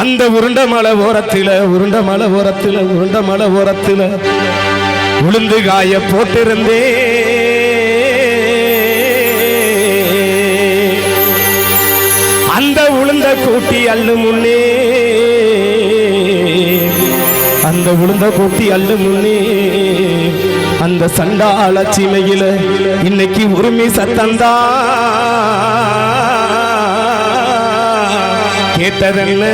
அந்த உருண்ட மலை ஓரத்தில உருண்ட மலை ஓரத்தில உருண்ட மலை ஓரத்தில உளுந்து காய போட்டிருந்தே அந்த உளுந்த கூட்டி அள்ளு முன்னே அந்த உளுந்த கூட்டி அள்ளு முன்னே அந்த சண்டாள சீமையில இன்னைக்கு உரிமை சத்தந்தா கேட்டதென்ன?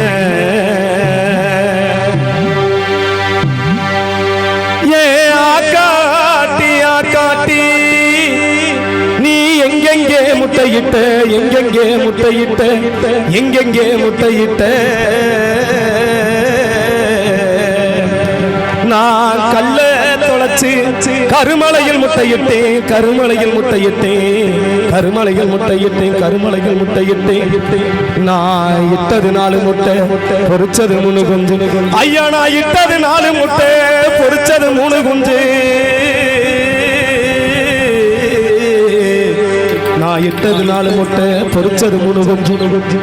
முட்டையிட்ட எங்கெங்கே முட்டையிட்ட எங்கெங்கே முட்டையிட்ட? நான் கல்ல தொலைச்சு கருமலையில் முட்டையிட்டேன் கருமலையில் முட்டையிட்டேன் கருமலையில் முட்டையிட்டேன் கருமலையில் முட்டையிட்டேன். நான் இட்டது நாலு முட்டை பொறிச்சது மூணு குஞ்சு. ஐயா நான் இட்டது நாலு முட்டை பொறிச்சது மூணு குஞ்சு. எட்டது நாலு முட்டை பொறிச்சது மூணு குஞ்சு.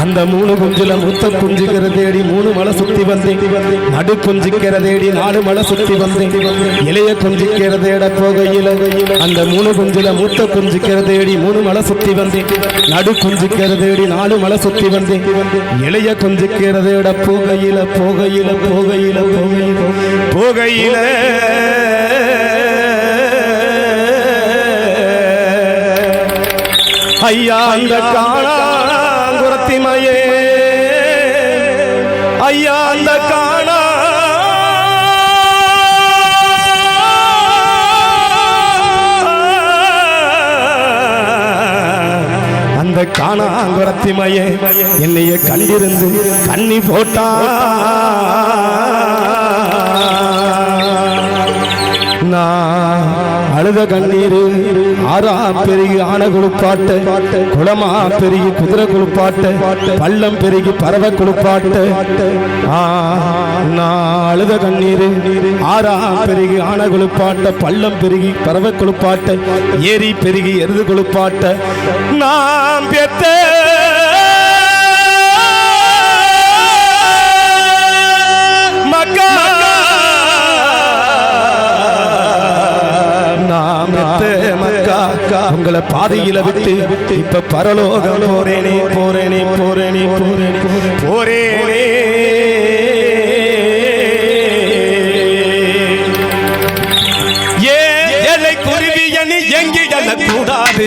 அந்த மூணு குஞ்சுல முத்த குஞ்சுக்கிற தேடி மூணு மலை சுத்தி வந்தேன். நடு குஞ்சுக்கிற தேடி நாலு மலை சுத்தி வந்தேன். இளைய குஞ்சுக்கிற தேட போகையில அந்த மூணு குஞ்சுல முத்த குஞ்சுக்கிற தேடி மூணு மலை சுத்தி வந்தேன். நடு குஞ்சுக்கிற தேடி நாலு மலை சுத்தி வந்தேன். இளைய குஞ்சுக்கிற தேட போகையில போகையில போகையில போகையில போகையில. ஐயா அந்த காணாங்குரத்திமையே. ஐயா அந்த காணா. அந்த காணாங்குரத்திமையே என்னைய கண்டிருந்து கண்ணி போட்டா. நான் அழுத கண்ணீர் ஆறா பெருகி ஆன குளிப்பாட்ட குளமா பெருகி குதிரை குளிப்பாட்ட பள்ளம் பெருகி பறவை குளிப்பாட்ட. அழுத கண்ணீர் ஆறா பெருகி ஆன குழுப்பாட்ட பள்ளம் பெருகி பறவை குழுப்பாட்ட ஏரி பெருகி எருது குழுப்பாட்ட நான் பெற்ற பாதையில விட்டு இப்ப பரலோகம் போறேனே போறேனே போறேனே போறேனே போறேனே. ஏ ஏழை குருவி அணி எங்கிடல கூடாது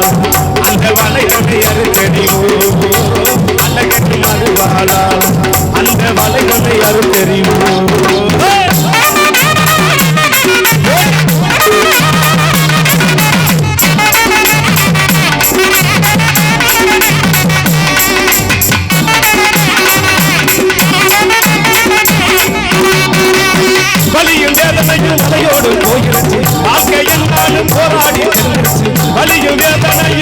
மறுவாளா அந்த வலைகளை அறுத்தெறிவோ அழகென்று மறுவாளா அந்த வலைகளை அறுத்தெறிவோ வலியும் வேதனையும் மலையோடு வாழ்க்கை என்றாலும் போராடி செல்ல வலியும் வேதனையும்